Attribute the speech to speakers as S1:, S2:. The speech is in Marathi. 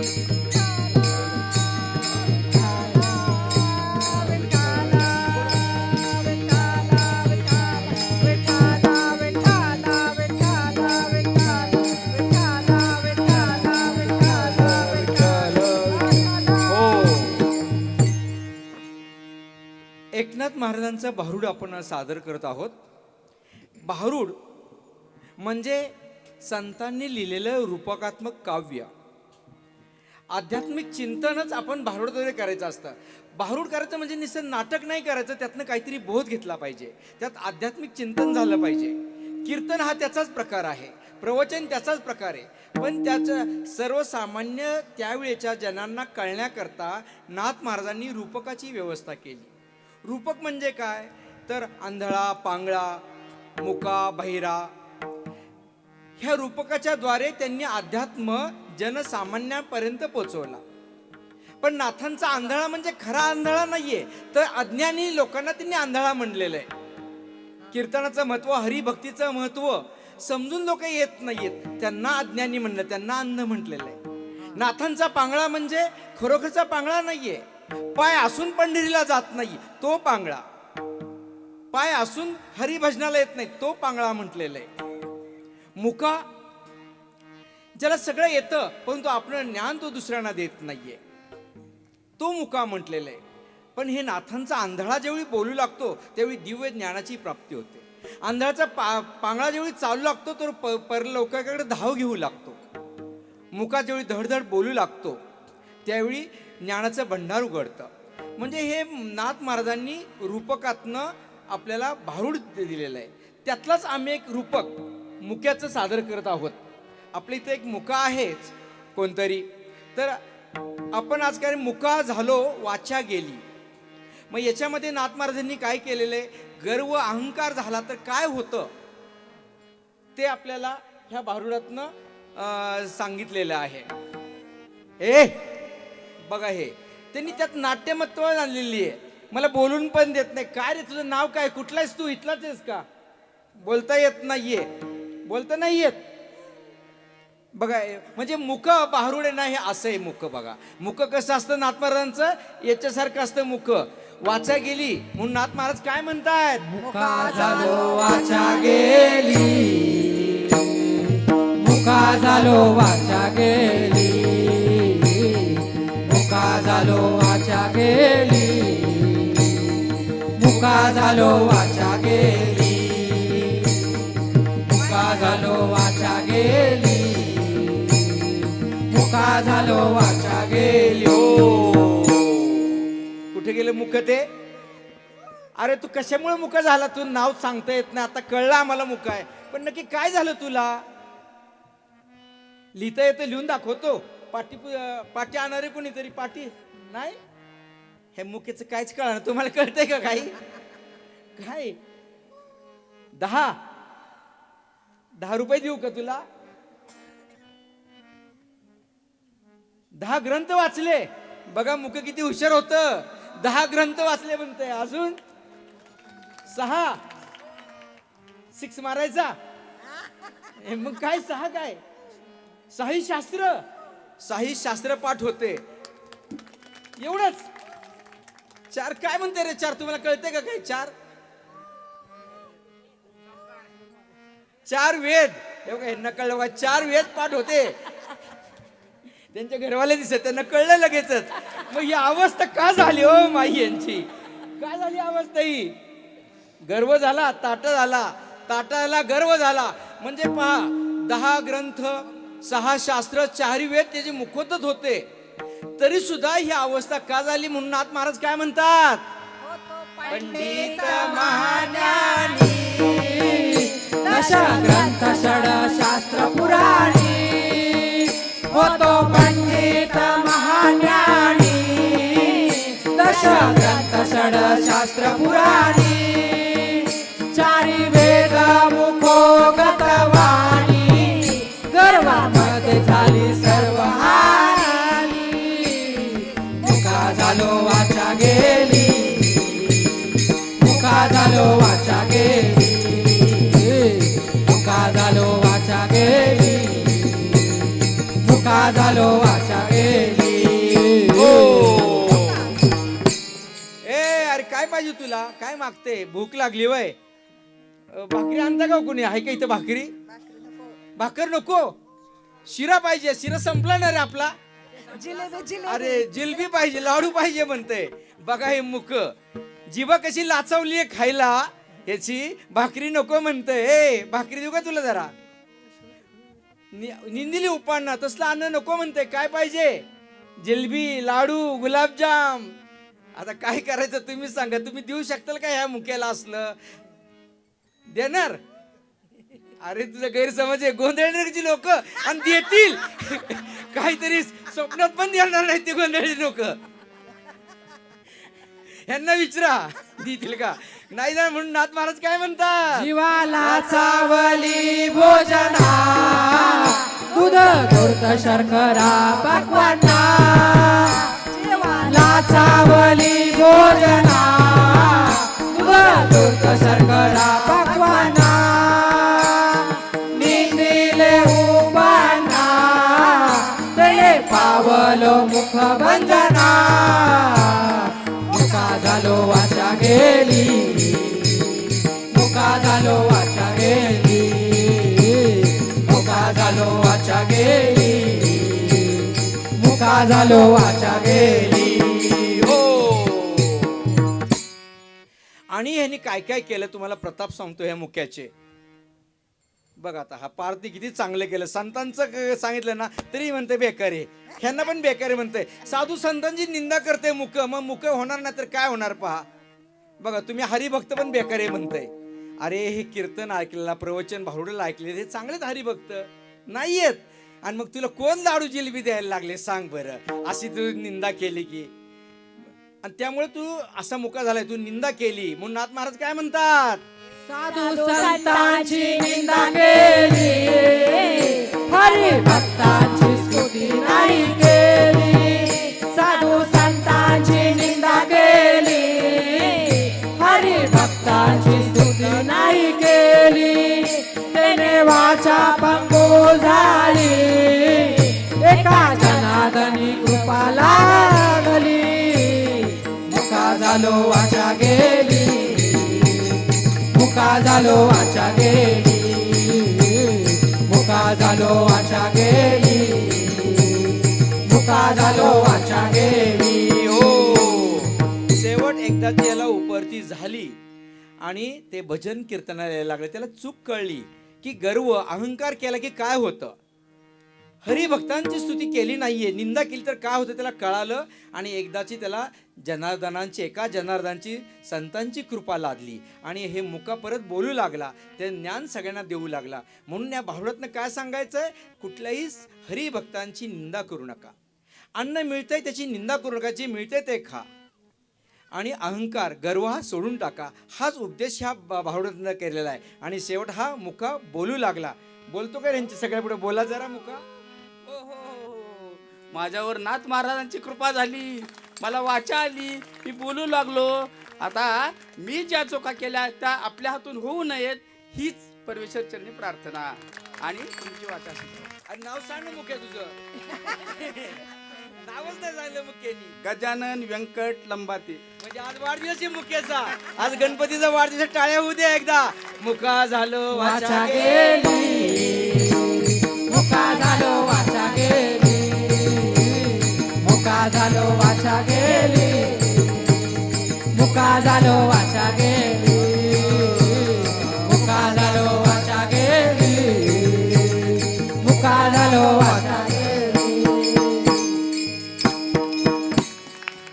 S1: हो. एकनाथ महाराजांचा भारूड आपण सादर करत आहोत. भारूड म्हणजे संतांनी लिहिलेलं रूपकात्मक काव्य. आध्यात्मिक चिंतनच आपण भारुडद्वारे करायचं असतं. भारूड करायचं म्हणजे निसर्ग नाटक नाही करायचं त्यातनं काहीतरी बोध घेतला पाहिजे. त्यात आध्यात्मिक चिंतन झालं पाहिजे. कीर्तन हा त्याचाच प्रकार आहे. प्रवचन त्याचाच प्रकार आहे. पण त्याचं सर्वसामान्य त्यावेळेच्या जनांना कळण्याकरता नाथ महाराजांनी रूपकाची व्यवस्था केली. रूपक म्हणजे काय? तर आंधळा पांगळा मुका बहिरा. ह्या रूपकाच्या द्वारे त्यांनी अध्यात्म जनसामान्यांपर्यंत पोचवला. पण नाथांचा आंधळा म्हणजे खरा आंधळा नाहीये तर अज्ञानी लोकांना त्यांनी आंधळा म्हणलेलं आहे कीर्तनाचं महत्त्व हरिभक्तीचं महत्त्व समजून लोक येत नाहीयेत. त्यांना अज्ञानी म्हणलं त्यांना अंध म्हटलेलं आहे नाथांचा पांगळा म्हणजे खरोखरचा पांगळा नाहीये. पाय असून पंढरीला जात नाही तो पांगळा. पाय असून हरिभजनाला येत नाही तो पांगळा म्हटलेला आहे मुका ज्याला सगळं येतं परंतु आपलं ज्ञान तो दुसऱ्यांना देत नाहीये. तो मुका म्हटलेला आहे. पण हे नाथांचा आंधळा जेवढी बोलू लागतो त्यावेळी दिव्य ज्ञानाची प्राप्ती होते. आंधळाचा पा पांगळा जेवढी चालू लागतो तर प परलोकाकडे धाव घेऊ लागतो. मुका जेवढी धडधड बोलू लागतो त्यावेळी ज्ञानाचं भंडार उघडतं. म्हणजे हे नाथ महाराजांनी रूपकातनं आपल्याला भारूड दिलेलं आहे. त्यातलाच आम्ही एक रूपक मुक्याचं सादर करत आहोत. आपली इथे एक मुका आहेच कोणतरी. तर आपण आज काय मुका झालो वाचा गेली. मग याच्यामध्ये नाथ महाराजांनी काय केलेलं आहे? गर्व अहंकार झाला तर काय होतं? ते आपल्याला ह्या भारुडातनं सांगितलेलं आहे. ए बघा हे. त्यांनी त्यात नाट्यमत्व आणलेली आहे. मला बोलून पण देत नाही. काय रे तुझं नाव काय? कुठलाच तू इथलाच आहेस का? बोलता येत नाहीये. बोलता नाही येत. बघा म्हणजे मुख बाहेरून आहे ना हे असं आहे मुख बघा. मुख कसं असतं नाथ महाराजांचं? याच्यासारखं असतं मुख वाचा गेली म्हणून नाथ महाराज काय म्हणतायत
S2: मुका झालो वाचा गेली. मुका झालो वाचा गेली. मुका झालो वाचा गेली. मुका झालो वाचा गेली. मुका झालो वाचा गेली. झालो वाचा गेलो
S1: कुठे गेले मुख ते? अरे तू कशामुळे मुख झाला? तू नाव सांगता येत नाही. आता कळलं आम्हाला मुख आहे. पण नक्की काय झालं तुला? लिहिता येतं लिहून दाखवतो. पाठी पाठी आणणारे कोणीतरी? पाठी? नाही? हे मुकेचं काहीच कळणार तुम्हाला कळतंय का काही? काय? दहा. दहा रुपये देऊ का तुला? दहा ग्रंथ वाचले. बघा मुख किती हुशार होत. दहा ग्रंथ वाचले म्हणते अजून? सहा? सिक्स मारायचा? हे मग काय सहा काय? साही शास्त्र? साही शास्त्र पाठ होते. एवढंच? चार काय म्हणते रे चार? तुम्हाला कळते का काय चार? चार वेद. हे बघा, यांना कळलं चार वेद पाठ होते. त्यांच्या घरवाले दिसत त्यांना कळलं लगेचच. मग ही अवस्था का झाली हो माई यांची? काय झाली अवस्था ही? गर्व झाला ताटा झाला. ताटाला गर्व झाला. म्हणजे पहा दहा ग्रंथ सहा शास्त्र चारी वेद त्याचे मुखोतच होते. तरी सुद्धा ही अवस्था का झाली म्हणून नाथ महाराज काय म्हणतात? पंडित महाज्ञानी
S2: दश ग्रंथ शास्त्र पुराणी चारी वेद मुखो गतवाणी गर्वामध्ये झाली सर्व हानी मुका झालो वाचा गेली. मुका झालो वाचा गेली. मुका झालो वाचा गेली. मुका झालो
S1: मागते. भूक लागली वय. भाकरी आणता का हो कुणी? आहे का इथं भाकरी? भाकर नको. शिरा पाहिजे. शिरा संपला ना रे आपला. अरे जिलबी पाहिजे लाडू पाहिजे म्हणते बघा हे मुक जिभा कशी लाचवली आहे खायला. याची भाकरी नको म्हणते ए भाकरी देऊ का तुला जरा? निंदिली उपाडणं. तसलं अन्न नको म्हणते काय पाहिजे? जिलबी लाडू गुलाबजाम. आता काय करायचं तुम्ही सांगा तुम्ही देऊ शकताल का ह्या मुक्याला असलं? देणार? अरे तुझा गैरसमज आहे गोंधळची लोक. आणि देतील. काहीतरी स्वप्नात पण देणार नाही ते गोंधळी लोक. यांना विचारा देतील का? नाही जाणार म्हणून नाथ महाराज काय म्हणतात?
S2: जीवाला चावली भोजना दूध दूर्त शर्करा पकवाना सावली भोजना दूध दूर्त शर्करा पक्वाना निंदिले उपाना तळे पावलो मुख बंजना मुका झालो वाचा गेली मुका झालो वाचा गेली मुका झालो वाचा गेली मुका झालो वाचा गेली.
S1: आणि ह्यांनी काय काय केलं? तुम्हाला प्रताप सांगतो ह्या मुख्याचे बघ आता हा पारती किती चांगलं केलं. संतांचं क- सांगितलं ना तरी म्हणते बेकार आहे. ह्यांना पण बेकार आहे म्हणते साधू संतांची निंदा करते मुक मग मुक होणार नाही तर काय होणार पहा. बघा तुम्ही हरिभक्त पण बेकार आहे अरे हे कीर्तन ऐकलेला प्रवचन भारुडेला ऐकले हे चांगलेच हरिभक्त. नाहीयेत. आणि मग तुला कोण लाडू जिलबी द्यायला लागले? सांग बरं. अशी तू निंदा केली की. आणि त्यामुळे तू असा मुका झालाय तू निंदा केली. म्हणून नाथ महाराज काय म्हणतात?
S2: साधू संतांची निंदा केली. हरी भक्तांची स्तुती नाही झालो वाचा गेली. मुका झालो वाचा गेली. मुका झालो वाचा गेली. मुका झालो वाचा गेली.
S1: हो शेवट एकदा त्याला उपरती झाली आणि ते भजन कीर्तनाला लागले. त्याला चूक कळली की गर्व अहंकार केला की काय होतं? हरिभक्तांची स्तुती केली नाहीये. निंदा केली तर काय होतं त्याला कळालं आणि एकदाची त्याला जनार्दनांची एका जनार्दनांची संतांची कृपा लादली आणि हे मुका परत बोलू लागला. ते ज्ञान सगळ्यांना देऊ लागला. म्हणून या भावडातनं काय सांगायचं आहे कुठल्याही हरिभक्तांची निंदा करू नका. अन्न मिळतंय त्याची निंदा करू नका. जे मिळतंय ते खा. आणि अहंकार गर्व हा सोडून टाका. हाच उपदेश ह्या भावडातनं केलेला आहे. आणि शेवट हा मुका बोलू लागला. बोलतो का यांच्या सगळ्या पुढे बोला जरा मुका.
S3: हो हो हो. माझ्यावर नाथ महाराजांची कृपा झाली. मला वाचा आली. मी बोलू लागलो. आता मी ज्या चोका केल्या त्या आपल्या हातून होऊ नयेत हीच परमेश्वर चरणी प्रार्थना. आणि तुमची वाचा.
S1: आणि नाव सांग ना मुख्या तुझं. नावच नाही सांगितलं मुख्यानी
S3: गजानन व्यंकट लंबाते.
S1: म्हणजे आज वाढदिवस आहे मुख्याचा आज गणपतीचा वाढदिवस टाळ्या होऊ दे एकदा. मुका झालं
S2: वाचा गेली. झालो वाचा गेली. मुका झालो वाचा गेली.